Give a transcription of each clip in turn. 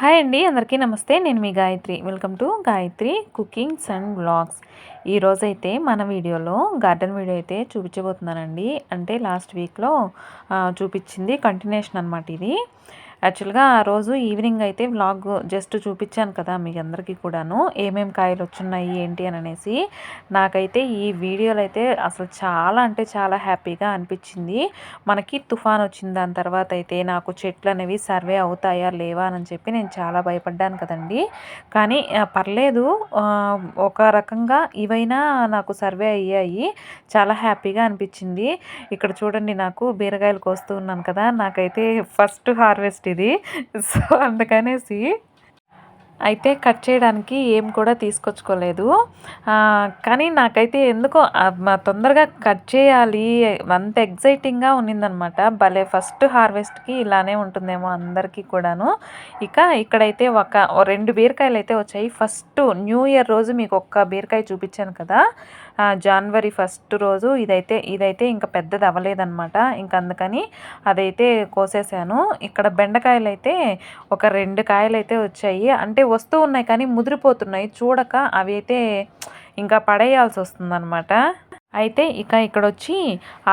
Hi అండి అందరికీ నమస్తే. నేను మీ Gayatri. Welcome to Gayatri cookings and blogs ఈరోజైతే మన వీడియోలో గార్డెన్ వీడియో అయితే చూపించబోతున్నానండి. అంటే లాస్ట్ వీక్లో చూపించింది కంటిన్యూషన్ అనమాట ఇది. యాక్చువల్గా ఆ రోజు ఈవినింగ్ అయితే వ్లాగ్ జస్ట్ చూపించాను కదా మీకు అందరికీ కూడాను. ఏమేమి కాయలు వచ్చున్నాయి ఏంటి అని అనేసి. నాకైతే ఈ వీడియోలు అయితే అసలు చాలా అంటే చాలా హ్యాపీగా అనిపించింది. మనకి తుఫాన్ వచ్చిన దాని తర్వాత అయితే నాకు చెట్లు అనేవి సర్వే అవుతాయా లేవా అని చెప్పి నేను చాలా భయపడ్డాను కదండి. కానీ పర్లేదు. ఒక రకంగా ఇవైనా నాకు సర్వే అయ్యాయి. చాలా హ్యాపీగా అనిపించింది. ఇక్కడ చూడండి నాకు బీరకాయలు కోస్తూ ఉన్నాను కదా. నాకైతే ఫస్ట్ హార్వెస్ట్ ఇది. సో అందుకనేసి అయితే కట్ చేయడానికి ఏం కూడా తీసుకొచ్చుకోలేదు. కానీ నాకైతే ఎందుకో తొందరగా కట్ చేయాలి. అంత ఎగ్జైటింగ్గా ఉన్నిందనమాట. భలే ఫస్ట్ హార్వెస్ట్కి ఇలానే ఉంటుందేమో అందరికీ కూడాను. ఇక ఇక్కడైతే ఒక రెండు బీరకాయలు అయితే వచ్చాయి. ఫస్ట్ న్యూ ఇయర్ రోజు మీకు ఒక్క బీరకాయ చూపించాను కదా. జనవరి ఫస్ట్ రోజు ఇదైతే ఇదైతే ఇంకా పెద్దది అవ్వలేదన్నమాట. ఇంక అందుకని అదైతే కోసేసాను. ఇక్కడ బెండకాయలు అయితే ఒక రెండు కాయలు అయితే వచ్చాయి. అంటే వస్తూ ఉన్నాయి కానీ ముదిరిపోతున్నాయి. చూడక అవి అయితే ఇంకా పడేయాల్సి వస్తుందన్నమాట. అయితే ఇక ఇక్కడ వచ్చి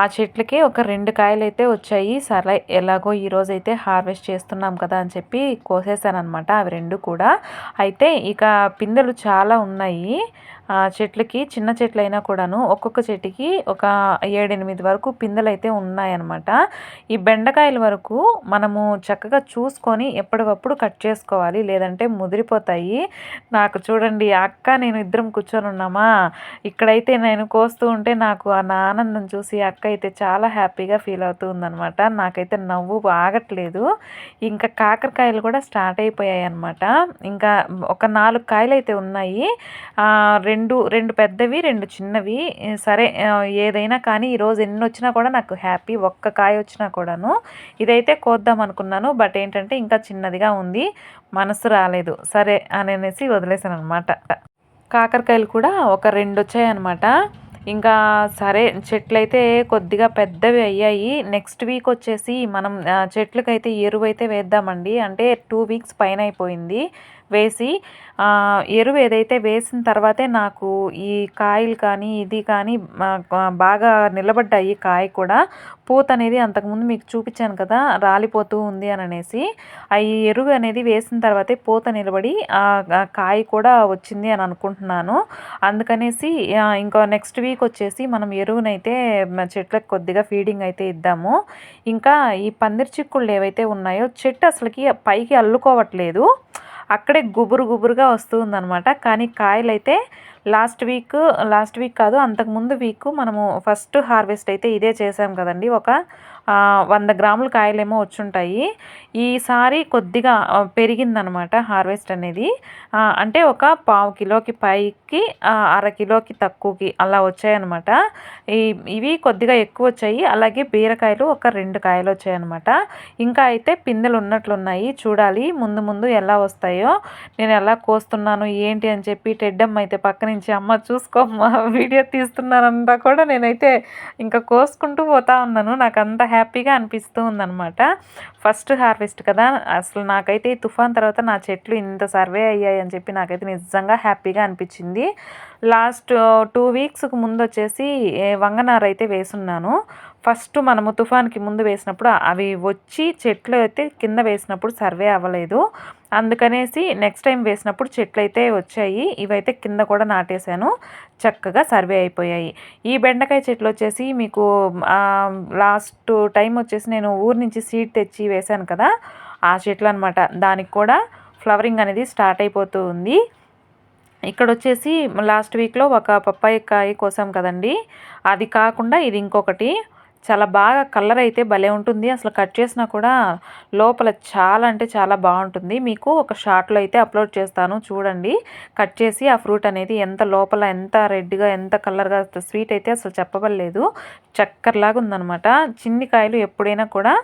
ఆ చెట్లకే ఒక రెండు కాయలు అయితే వచ్చాయి. సరే ఎలాగో ఈరోజు అయితే హార్వెస్ట్ చేస్తున్నాం కదా అని చెప్పి కోసేసాను అనమాట అవి రెండు కూడా. అయితే ఇక పిందెలు చాలా ఉన్నాయి. చెట్లకి చిన్న చెట్లు అయినా కూడాను ఒక్కొక్క చెట్టుకి ఒక ఏడెనిమిది వరకు పిందెలు అయితే ఉన్నాయన్నమాట. ఈ బెండకాయల వరకు మనము చక్కగా చూసుకొని ఎప్పటికప్పుడు కట్ చేసుకోవాలి లేదంటే ముదిరిపోతాయి. నాకు చూడండి అక్క నేను ఇద్దరం కూర్చొని ఉన్నామా? ఇక్కడైతే నేను కోస్తూ ఉంటే నాకు ఆ ఆనందం చూసి అక్క అయితే చాలా హ్యాపీగా ఫీల్ అవుతుందనమాట నాకైతే నవ్వు ఆగట్లేదు ఇంకా కాకరకాయలు కూడా స్టార్ట్ అయిపోయాయి అనమాట ఇంకా ఒక నాలుగు కాయలు అయితే ఉన్నాయి రెండు రెండు రెండు పెద్దవి రెండు చిన్నవి. సరే ఏదైనా కానీ ఈరోజు ఎన్ని వచ్చినా కూడా నాకు హ్యాపీ ఒక్క కాయ వచ్చినా కూడాను. ఇదైతే కోద్దాం అనుకున్నాను బట్ ఏంటంటే ఇంకా చిన్నదిగా ఉంది. మనసు రాలేదు. సరే అని అనేసి వదిలేసాను అనమాట కాకరకాయలు కూడా ఒక రెండు వచ్చాయన్నమాట. ఇంకా సరే చెట్లు అయితే కొద్దిగా పెద్దవి అయ్యాయి. నెక్స్ట్ వీక్ వచ్చేసి మనం చెట్లకైతే ఎరువు అయితే వేద్దామండి. అంటే టూ వీక్స్ పైన అయిపోయింది. వేసి ఎరువు ఏదైతే వేసిన తర్వాతే నాకు ఈ కాయలు కానీ ఇది కానీ బాగా నిలబడ్డాయి కాయ కూడా. పూత అనేది అంతకుముందు మీకు చూపించాను కదా రాలిపోతూ ఉంది అని అనేసి. ఆ ఎరువు అనేది వేసిన తర్వాతే పూత నిలబడి కాయ కూడా వచ్చింది అని అనుకుంటున్నాను. అందుకనేసి ఇంకా నెక్స్ట్ వీక్ వచ్చేసి మనం ఎరువునైతే చెట్లకు కొద్దిగా ఫీడింగ్ అయితే ఇద్దాము. ఇంకా ఈ పందిరి చిక్కుళ్ళు ఏవైతే ఉన్నాయో చెట్టు అసలుకి పైకి అల్లుకోవట్లేదు. అక్కడే గుబురు గుబురుగా వస్తూ కానీ కాయలు అయితే లాస్ట్ వీక్ లాస్ట్ వీక్ కాదు అంతకుముందు వీక్ మనము ఫస్ట్ హార్వెస్ట్ అయితే ఇదే చేసాం కదండి. ఒక వంద గ్రాముల కాయలేమో వచ్చుంటాయి. ఈసారి కొద్దిగా పెరిగిందనమాట హార్వెస్ట్ అనేది. అంటే ఒక పావు కిలోకి పైకి అర కిలోకి తక్కువకి అలా వచ్చాయన్నమాట ఈ ఇవి కొద్దిగా ఎక్కువ వచ్చాయి. అలాగే బీరకాయలు ఒక రెండు కాయలు వచ్చాయన్నమాట ఇంకా అయితే పిందెలు ఉన్నట్లున్నాయి. చూడాలి ముందు ముందు ఎలా వస్తాయో. నేను ఎలా కోస్తున్నాను ఏంటి అని చెప్పి టెడ్డమ్మ అయితే పక్క నుంచి అమ్మ చూసుకోమ్మా వీడియో తీస్తున్నానంతా కూడా నేనైతే ఇంకా కోసుకుంటూ పోతా ఉన్నాను. నాకు అంత హ్యాపీ హ్యాపీగా అనిపిస్తూ ఉందనమాట ఫస్ట్ హార్వెస్ట్ కదా అసలు నాకైతే ఈ తుఫాన్ తర్వాత నా చెట్లు ఇంత సర్వే అయ్యాయి అని చెప్పి నాకైతే నిజంగా హ్యాపీగా అనిపించింది. లాస్ట్ టూ వీక్స్కి ముందు వచ్చేసి వంగనార అయితే వేసున్నాను. ఫస్ట్ మనము తుఫాన్కి ముందు వేసినప్పుడు అవి వచ్చి చెట్లు అయితే కింద వేసినప్పుడు సర్వే అవ్వలేదు. అందుకనేసి నెక్స్ట్ టైం వేసినప్పుడు చెట్లు అయితే వచ్చాయి. ఇవైతే కింద కూడా నాటేశాను. చక్కగా సర్వే అయిపోయాయి. ఈ బెండకాయ చెట్లు వచ్చేసి మీకు లాస్ట్ టైం వచ్చేసి నేను ఊరు నుంచి సీడ్ తెచ్చి వేశాను కదా ఆ చెట్లు అనమాట దానికి కూడా ఫ్లవరింగ్ అనేది స్టార్ట్ అయిపోతూ ఉంది. ఇక్కడ వచ్చేసి లాస్ట్ వీక్లో ఒక పప్పాయి కాయ కోసాం కదండి. అది కాకుండా ఇది ఇంకొకటి. చాలా బాగా కలర్ అయితే భలే ఉంటుంది. అసలు కట్ చేసినా కూడా లోపల చాలా అంటే చాలా బాగుంటుంది. మీకు ఒక షార్ట్లో అయితే అప్లోడ్ చేస్తాను. చూడండి. కట్ చేసి ఆ ఫ్రూట్ అనేది ఎంత లోపల ఎంత రెడ్గా ఎంత కలర్గా స్వీట్ అయితే అసలు చెప్పబడలేదు. చక్కర్లాగా ఉందనమాట చిన్ని కాయలు ఎప్పుడైనా కూడా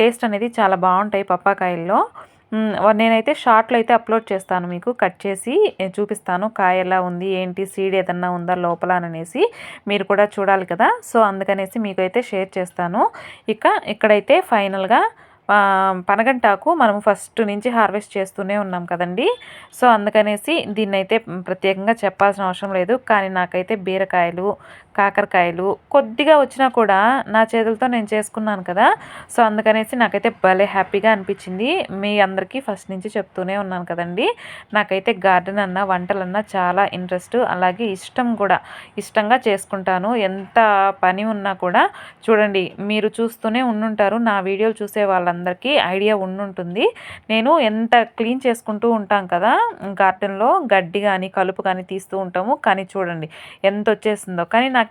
టేస్ట్ అనేది చాలా బాగుంటాయి పప్పాకాయల్లో. నేనైతే షార్ట్లో అయితే అప్లోడ్ చేస్తాను మీకు. కట్ చేసి చూపిస్తాను కాయ ఎలా ఉంది ఏంటి సీడ్ ఏదన్నా ఉందా లోపల అనేసి మీరు కూడా చూడాలి కదా. సో అందుకనేసి మీకు అయితే షేర్ చేస్తాను. ఇక ఇక్కడైతే ఫైనల్గా పనగంటాకు మనం ఫస్ట్ నుంచి హార్వెస్ట్ చేస్తూనే ఉన్నాం కదండి. సో అందుకనేసి దీన్నైతే ప్రత్యేకంగా చెప్పాల్సిన అవసరం లేదు. కానీ నాకైతే బీరకాయలు కాకరకాయలు కొద్దిగా వచ్చినా కూడా నా చేతులతో నేను చేసుకున్నాను కదా. సో అందుకనేసి నాకైతే భలే హ్యాపీగా అనిపించింది. మీ అందరికీ ఫస్ట్ నుంచి చెప్తూనే ఉన్నాను కదండి. నాకైతే గార్డెన్ అన్న వంటలన్నా చాలా ఇంట్రెస్ట్. అలాగే ఇష్టం కూడా. ఇష్టంగా చేసుకుంటాను. ఎంత పని ఉన్నా కూడా చూడండి మీరు చూస్తూనే ఉండుంటారు. నా వీడియోలు చూసే వాళ్ళందరికీ ఐడియా ఉండుంటుంది. నేను ఎంత క్లీన్ చేసుకుంటూ ఉంటాం కదా గార్డెన్లో గడ్డి కానీ కలుపు కానీ తీస్తూ ఉంటాము. కానీ చూడండి ఎంత వచ్చేసిందో. కానీ నాకు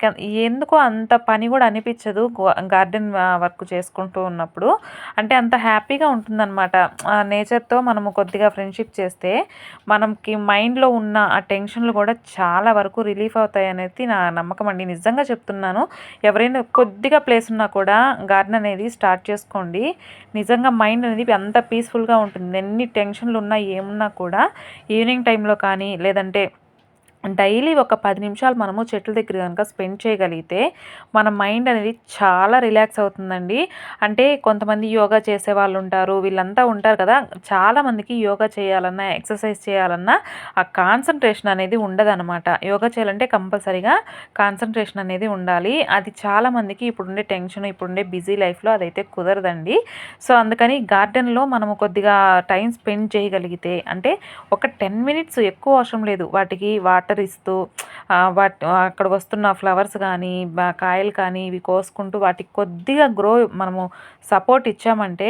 ఎందుకో అంత పని కూడా అనిపించదు గార్డెన్ వర్క్ చేసుకుంటూ ఉన్నప్పుడు. అంటే అంత హ్యాపీగా ఉంటుందన్నమాట. నేచర్తో మనము కొద్దిగా ఫ్రెండ్షిప్ చేస్తే మనకి మైండ్లో ఉన్న ఆ టెన్షన్లు కూడా చాలా వరకు రిలీఫ్ అవుతాయి అనేది నా నమ్మకం అండి. నిజంగా చెప్తున్నాను. ఎవరైనా కొద్దిగా ప్లేస్ ఉన్నా కూడా గార్డెన్ అనేది స్టార్ట్ చేసుకోండి. నిజంగా మైండ్ అనేది అంత పీస్ఫుల్గా ఉంటుంది. ఎన్ని టెన్షన్లు ఉన్నా ఏమున్నా కూడా ఈవినింగ్ టైంలో కానీ లేదంటే డైలీ ఒక పది నిమిషాలు మనము చెట్ల దగ్గర కనుక స్పెండ్ చేయగలిగితే మన మైండ్ అనేది చాలా రిలాక్స్ అవుతుందండి. అంటే కొంతమంది యోగా చేసే వాళ్ళు ఉంటారు వీళ్ళంతా ఉంటారు కదా. చాలామందికి యోగా చేయాలన్నా ఎక్సర్సైజ్ చేయాలన్నా ఆ కాన్సన్ట్రేషన్ అనేది ఉండదన్నమాట. యోగా చేయాలంటే కంపల్సరీగా కాన్సన్ట్రేషన్ అనేది ఉండాలి. అది చాలామందికి ఇప్పుడుండే టెన్షన్ ఇప్పుడుండే బిజీ లైఫ్లో అదైతే కుదరదండి. సో అందుకని గార్డెన్లో మనము కొద్దిగా టైం స్పెండ్ చేయగలిగితే అంటే ఒక టెన్ మినిట్స్ ఎక్కువ అవసరం లేదు. వాటికి వాటర్ వాటర్ ఇస్తూ వాటి అక్కడ వస్తున్న ఫ్లవర్స్ కానీ కాయలు కానీ ఇవి కోసుకుంటూ వాటికి కొద్దిగా గ్రో మనము సపోర్ట్ ఇచ్చామంటే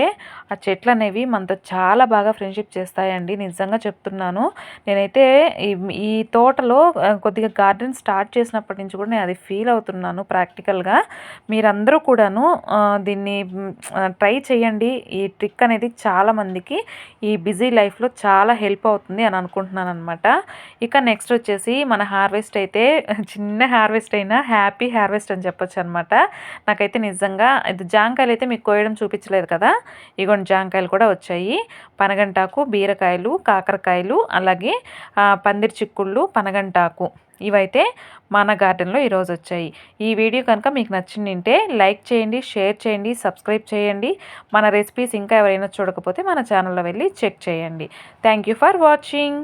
ఆ చెట్లు అనేవి మనతో చాలా బాగా ఫ్రెండ్షిప్ చేస్తాయండి. నిజంగా చెప్తున్నాను. నేనైతే ఈ తోటలో కొద్దిగా గార్డెన్ స్టార్ట్ చేసినప్పటి నుంచి కూడా నేను అది ఫీల్ అవుతున్నాను ప్రాక్టికల్గా. మీరందరూ కూడాను దీన్ని ట్రై చేయండి. ఈ ట్రిక్ అనేది చాలామందికి ఈ బిజీ లైఫ్లో చాలా హెల్ప్ అవుతుంది అని అనుకుంటున్నాను అనమాట ఇక నెక్స్ట్ వచ్చేసి వచ్చేసి మన హార్వెస్ట్ అయితే చిన్న హార్వెస్ట్ అయినా హ్యాపీ హార్వెస్ట్ అని చెప్పొచ్చు అనమాట నాకైతే నిజంగా ఇది జాంకాయలు అయితే మీకు కోయడం చూపించలేదు కదా? ఇగోండి జాంకాయలు కూడా వచ్చాయి. పనగంటాకు బీరకాయలు కాకరకాయలు అలాగే పందిరి చిక్కుళ్ళు పనగంటాకు ఇవైతే మన గార్డెన్లో ఈరోజు వచ్చాయి. ఈ వీడియో కనుక మీకు నచ్చిందంటే లైక్ చేయండి షేర్ చేయండి సబ్స్క్రైబ్ చేయండి. మన రెసిపీస్ ఇంకా ఎవరైనా చూడకపోతే మన ఛానల్లో వెళ్ళి చెక్ చేయండి. Thank for watching.